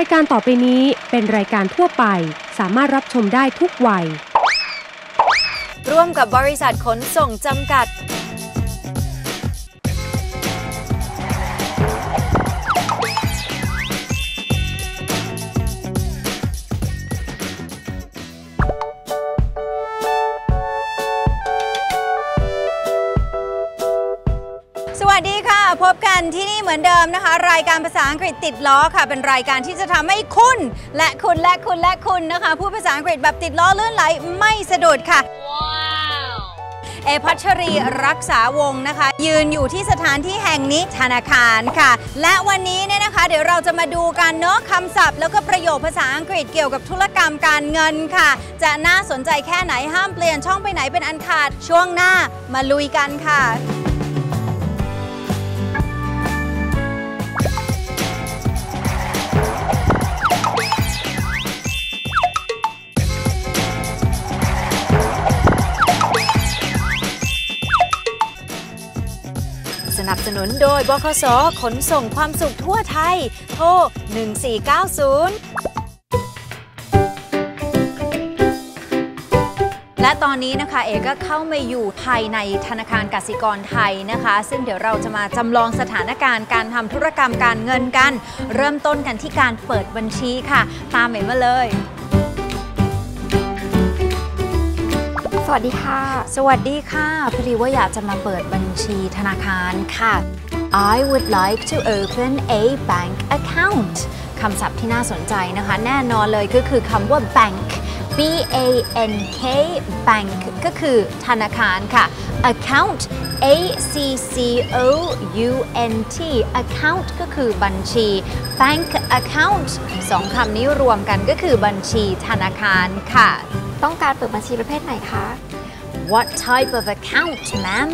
ายการต่อไปนี้เป็นรายการทั่วไป สามารถรับชมได้ทุกวัย ร่วมกับบริษัทขนส่งจำกัด สวัสดีค่ะ พบกันที่นี่เหมือนเดิมนะคะ รายการภาษาอังกฤษติดล้อค่ะ เป็นรายการที่จะทำให้คุณ และคุณและคุณและคุณนะคะพูดภาษาอังกฤษแบบติดล้อลื่นไหลไม่สะดุดค่ะเอพัชรีรักษาวงศ์นะคะ ยืนอยู่ที่สถานที่แห่งนี้ธนาคารค่ะ และวันนี้เนี่ยนะคะ เดี๋ยวเราจะมาดูกันเนาะคำศัพท์ แล้วก็ประโยคภาษาอังกฤษเกี่ยวกับธุรกรรมการเงินค่ะ จะน่าสนใจแค่ไหนห้ามเปลี่ยนช่องไปไหนเป็นอันขาดช่วงหน้ามาลุยกันค่ะ นับสนุนโดยบคสขนส่งความสุขทั่วไทย โทร 1490และตอนนี้นะคะเอกก็เข้ามาอยู่ภายในธนาคารกสิกรไทยนะคะ ซึ่งเดี๋ยวเราจะมาจำลองสถานการณ์การทำธุรกรรมการเงินกัน เริ่มต้นกันที่การเปิดบัญชีค่ะ ตามเอ๋มาเลย วัสดีค่ะ สวัสดีค่ะพอดีว่าอยากจะมาเปิดบัญชีธนาคารค่ะ I would like to open a bank account คำศัพท์ที่น่าสนใจนะคะ แน่นอนเลยก็คือคำว่า bank B A N K bank ก็คือธนาคารค่ะ account A C C O U N T account ก็คือบัญชี bank account สองคำนี้รวมกันก็คือบัญชีธนาคารค่ะ ต้องการเปิดบัญชีประเภทไหนคะ What type of account, ma'am?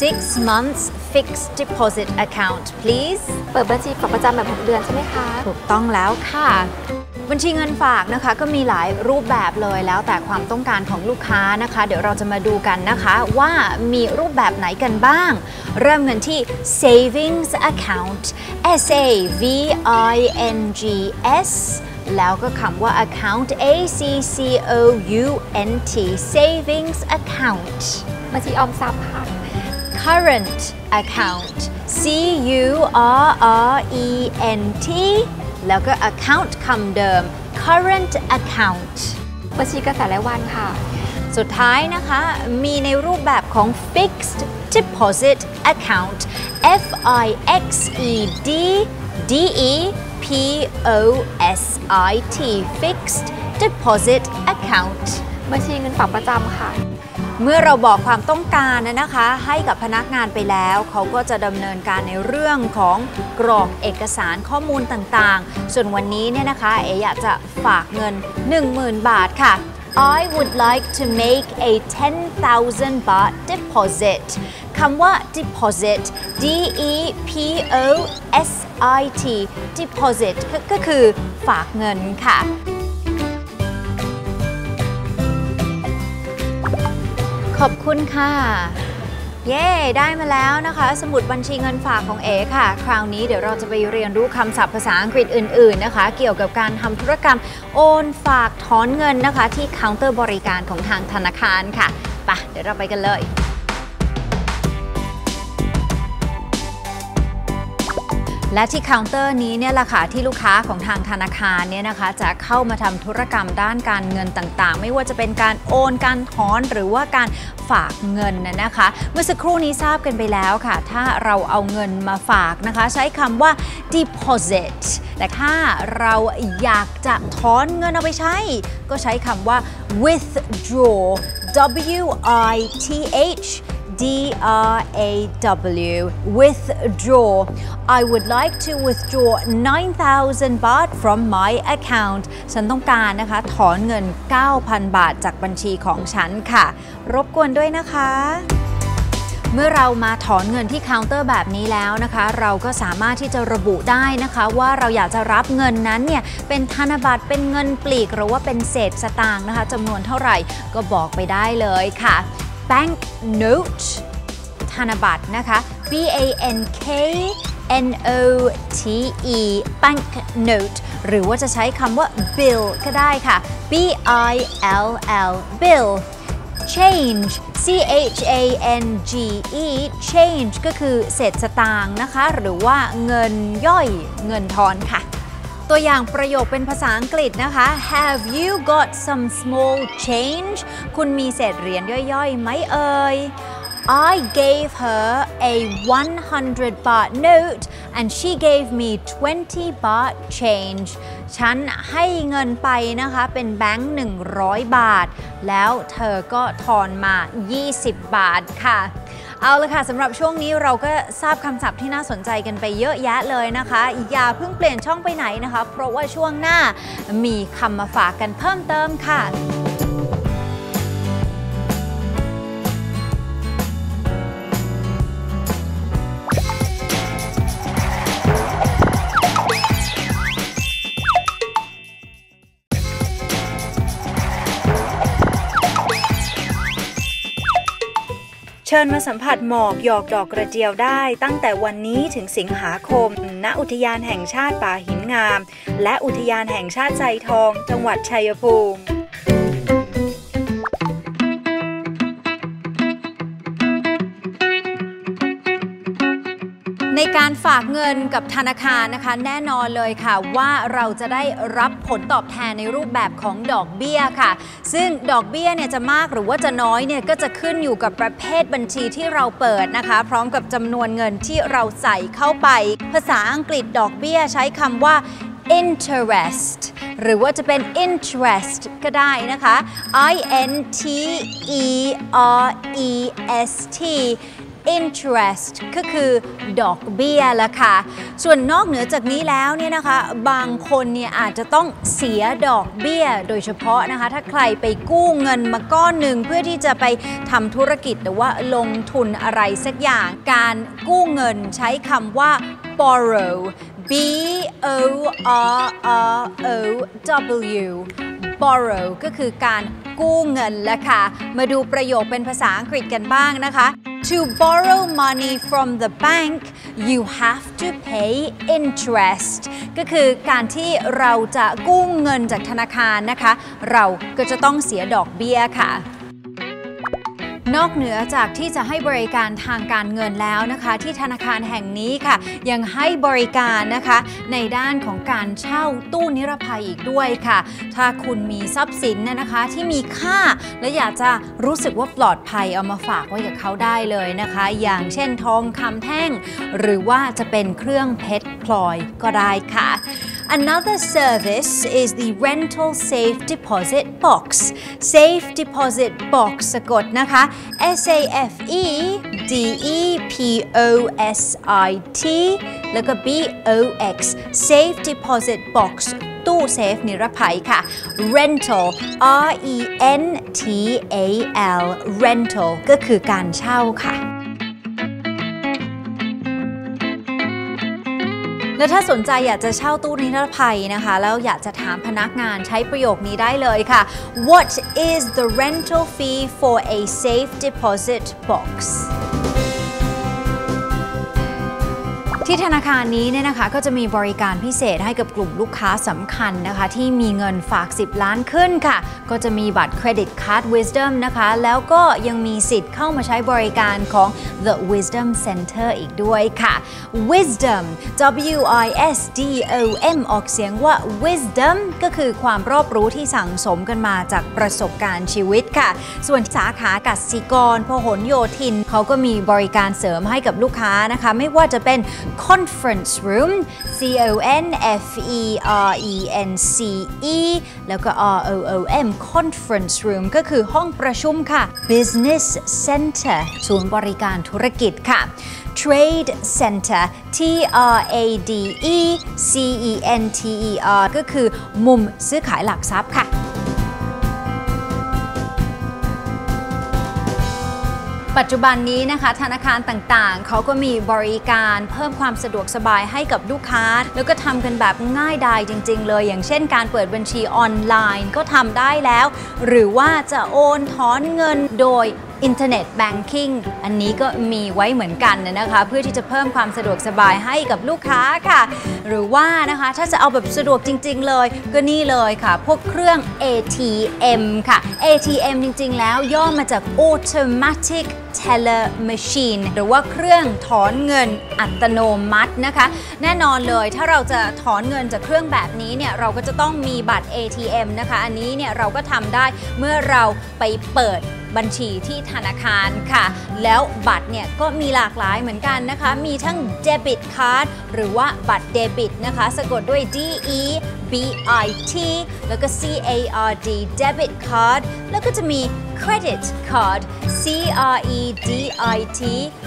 Six months fixed deposit account, please. เปิดบัญชีฝากประจำแบบ6เดือนใช่ไหมคะ ถูกต้องแล้วค่ะ บัญชีเงินฝากนะคะก็มีหลายรูปแบบเลยแล้วแต่ความต้องการของลูกค้านะคะ เดี๋ยวเราจะมาดูกันนะคะว่ามีรูปแบบไหนกันบ้าง เริ่มกันที่ savings account S A V I N G S แล้วก็คำว่า account A C C O U N T savings account บัญชีออมทรัพย์ค่ะ current account C U R R E N T แล้วก็ account คำเดิม current account บัญชีกระแสรายวันค่ะ สุดท้ายนะคะ มีในรูปแบบของ fixed deposit account F I X E D D E P O S I T fixed deposit account บัญชีเงินฝากประจำค่ะ เมื่อเราบอกความต้องการนะนะคะ ให้กับพนักงานไปแล้ว เขาก็จะดำเนินการในเรื่องของกรอกเอกสารข้อมูลต่างๆ ส่วนวันนี้เนี่ยนะคะ เออยากจะฝากเงิน 10,000 บาทค่ะ I would like to make a 10,000 baht deposit คำว่า deposit D E P O S I T deposit ก็คือฝากเงินค่ะขอบคุณค่ะ เย้ ได้มาแล้วนะคะ สมุดบัญชีเงินฝากของเอค่ะ คราวนี้เดี๋ยวเราจะไปเรียนรู้คำศัพท์ภาษาอังกฤษอื่น ๆนะคะ เกี่ยวกับการทำธุรกรรมโอนฝากถอนเงินนะคะ ที่เคาน์เตอร์บริการของทางธนาคารค่ะไปะเดี๋ยวเราไปกันเลย และที่เคาน์เตอร์นี้เนี่ยแหละค่ะที่ลูกค้าของทางธนาคารเนี่ยนะคะ จะเข้ามาทำธุรกรรมด้านการเงินต่างๆ ไม่ว่าจะเป็นการโอนการถอนหรือว่าการฝากเงินนะนะคะ เมื่อสักครู่นี้ทราบกันไปแล้วค่ะ ถ้าเราเอาเงินมาฝากนะคะ ใช้คำว่า deposit แต่ถ้าเราอยากจะถอนเงินเอาไปใช้ ก็ใช้คำว่า withdraw W I T H D R A W withdraw I would like to withdraw 9,000 baht from my account ฉันต้องการนะคะ ถอนเงิน 9,000 บาทจากบัญชีของฉันค่ะ รบกวนด้วยนะคะเมื่อเรามาถอนเงินที่เคาน์เตอร์แบบนี้แล้วนะคะ เราก็สามารถที่จะระบุได้นะคะ ว่าเราอยากจะรับเงินนั้นเนี่ยเป็นธนบัตรเป็นเงินปลีก หรือว่าเป็นเศษสตางค์นะคะจำนวนเท่าไหร่ก็บอกไปได้เลยค่ะ bank note ธนบัตรนะคะ B A N K N O T E bank note หรือว่าจะใช้คำว่า bill ก็ได้ค่ะ B I L L bill change C H A N G E change ก็คือเศษสตางค์นะคะ หรือว่าเงินย่อยเงินทอนค่ะ ตัวอย่างประโยคเป็นภาษาอังกฤษนะคะ Have you got some small change คุณมีเศษเหรียญย่อยๆไหมเอ่ย I gave her a 100 baht note and she gave me 20 baht change ฉันให้เงินไปนะคะเป็นแบงค์ 100 บาท แล้วเธอก็ทอนมา 20 บาทค่ะ เอาละค่ะสำหรับช่วงนี้เราก็ทราบคำศัพท์ที่น่าสนใจกันไปเยอะแยะเลยนะคะอย่าเพิ่งเปลี่ยนช่องไปไหนนะคะ เพราะว่าช่วงหน้ามีคำมาฝากกันเพิ่มเติมค่ะ ชิญมาสัมผัสหมอกหยอกดอกกระเจียวได้ ตั้งแต่วันนี้ถึงสิงหาคม ณ อุทยานแห่งชาติป่าหินงาม และอุทยานแห่งชาติไซทอง จังหวัดชัยภูมิ ในการฝากเงินกับธนาคารนะคะ แน่นอนเลยค่ะ ว่าเราจะได้รับผลตอบแทนในรูปแบบของดอกเบี้ยค่ะ ซึ่งดอกเบี้ยเนี่ยจะมากหรือว่าจะน้อยเนี่ยก็จะขึ้นอยู่กับประเภทบัญชีที่เราเปิดนะคะ พร้อมกับจำนวนเงินที่เราใส่เข้าไป ภาษาอังกฤษดอกเบี้ยใช้คำว่า interest หรือว่าจะเป็น interest ก็ได้นะคะ I N T E R E S T interest ก็คือดอกเบี้ยละค่ะ ส่วนนอกเหนือจากนี้แล้วเนี่ยนะคะ บางคนเนี่ยอาจจะต้องเสียดอกเบี้ย โดยเฉพาะนะคะ ถ้าใครไปกู้เงินมาก้อนหนึ่งเพื่อที่จะไปทำธุรกิจหรือว่าลงทุนอะไรสักอย่าง การกู้เงินใช้คำว่า borrow B O R R O W borrow ก็คือการ กู้เงินและค่ะ มาดูประโยคเป็นภาษาอังกฤษกันบ้างนะคะ To borrow money from the bank you have to pay interest ก็คือการที่เราจะกู้เงินจากธนาคารนะคะ เราก็จะต้องเสียดอกเบี้ยค่ะ นอกเหนือจากที่จะให้บริการทางการเงินแล้วนะคะ ที่ธนาคารแห่งนี้ค่ะ ยังให้บริการนะคะ ในด้านของการเช่าตู้นิรภัยอีกด้วยค่ะ ถ้าคุณมีทรัพย์สินนะคะที่มีค่า และอยากจะรู้สึกว่าปลอดภัยเอามาฝากไว้กับเขาได้เลยนะคะ อย่างเช่นทองคำแท่ง หรือว่าจะเป็นเครื่องเพชรพลอยก็ได้ค่ะ Another service is the rental safe deposit box safe deposit box สะกดนะคะ S A F E D E P O S I T แล้วก็ B O X safe deposit box ตู้เซฟนิรภัยค่ะ rental R E N T A L rental ก็คือการเช่าค่ะ และถ้าสนใจอยากจะเช่าตู้นิรภัยนะคะ แล้วอยากจะถามพนักงานใช้ประโยคนี้ได้เลยค่ะ What is the rental fee for a safe deposit box ที่ธนาคารนี้เนี่ยนะคะก็จะมีบริการพิเศษให้กับกลุ่มลูกค้าสำคัญนะคะ ที่มีเงินฝาก 10 ล้านขึ้นค่ะ ก็จะมีบัตรเครดิต Card Wisdom นะคะ แล้วก็ยังมีสิทธิ์เข้ามาใช้บริการของ The Wisdom Center อีกด้วยค่ะ Wisdom W I S D O M ออกเสียงว่า Wisdom ก็คือความรอบรู้ที่สั่งสมกันมาจากประสบการณ์ชีวิตค่ะ ส่วนสาขากสิกรพหลโยธินเขาก็มีบริการเสริมให้กับลูกค้านะคะ ไม่ว่าจะเป็น conference room C O N F E R E N C E แล้วก็ R O O M conference room ก็คือห้องประชุมค่ะ business center ศูนย์บริการธุรกิจค่ะ Trade Center T R A D E C E N T E R ก็คือมุมซื้อขายหลักทรัพย์ค่ะ ปัจจุบันนี้นะคะธนาคารต่างๆ เขาก็มีบริการเพิ่มความสะดวกสบายให้กับลูกค้า แล้วก็ทำกันแบบง่ายดายจริง ๆ เลย อย่างเช่นการเปิดบัญชีออนไลน์ก็ทำได้แล้ว หรือว่าจะโอนถอนเงินโดยอินเทอร์เน็ตแบงกิ้งอันนี้ก็มีไว้เหมือนกันนะคะ เพื่อที่จะเพิ่มความสะดวกสบายให้กับลูกค้าค่ะ หรือว่านะคะถ้าจะเอาแบบสะดวกจริง ๆ เลย ก็นี่เลยค่ะ พวกเครื่อง ATM ค่ะ ATM จริง ๆ แล้วย่อมาจาก Automatic Teller Machine หรือว่าเครื่องถอนเงินอัตโนมัตินะคะ แน่นอนเลยถ้าเราจะถอนเงินจากเครื่องแบบนี้เนี่ยเราก็จะต้องมีบัตร ATM นะคะ อันนี้เนี่ยเราก็ทำได้เมื่อเราไปเปิด บัญชีที่ธนาคารค่ะ แล้วบัตรเนี่ยก็มีหลากหลายเหมือนกันนะคะ มีทั้งเดบิตคาร์ดหรือว่าบัตรเดบิตนะคะ สะกดด้วย D E B I T แล้วก็ C A R D Debit Card แล้วก็จะมี Credit Card C R E D I T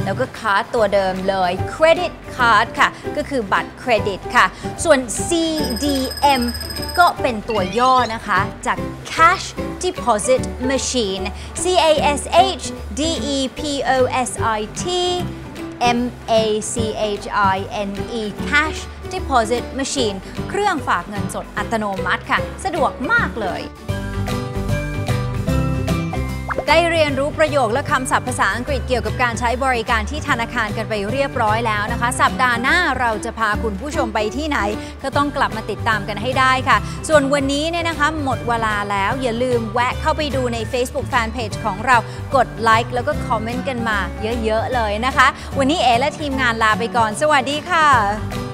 แล้วก็คาร์ดตัวเดิมเลย Credit Card ค่ะ ก็คือบัตรเครดิตค่ะ ส่วน CDM ก็เป็นตัวย่อนะคะ จาก Cash Deposit Machine C A S H D E P O S I T M A C H I N E Cash Deposit Machine เครื่องฝากเงินสดอัตโนมัติค่ะ สะดวกมากเลย ได้เรียนรู้ประโยคและคำศัพท์ภาษาอังกฤษเกี่ยวกับการใช้บริการที่ธนาคารกันไปเรียบร้อยแล้วนะคะ สัปดาห์หน้าเราจะพาคุณผู้ชมไปที่ไหน ก็ต้องกลับมาติดตามกันให้ได้ค่ะ ส่วนวันนี้เนี่ยนะคะหมดเวลาแล้วอย่าลืมแวะเข้าไปดูใน Facebook Fanpage ของเรากดไลค์แล้วก็คอมเมนต์กันมาเยอะๆเลยนะคะ วันนี้เอและทีมงานลาไปก่อน สวัสดีค่ะ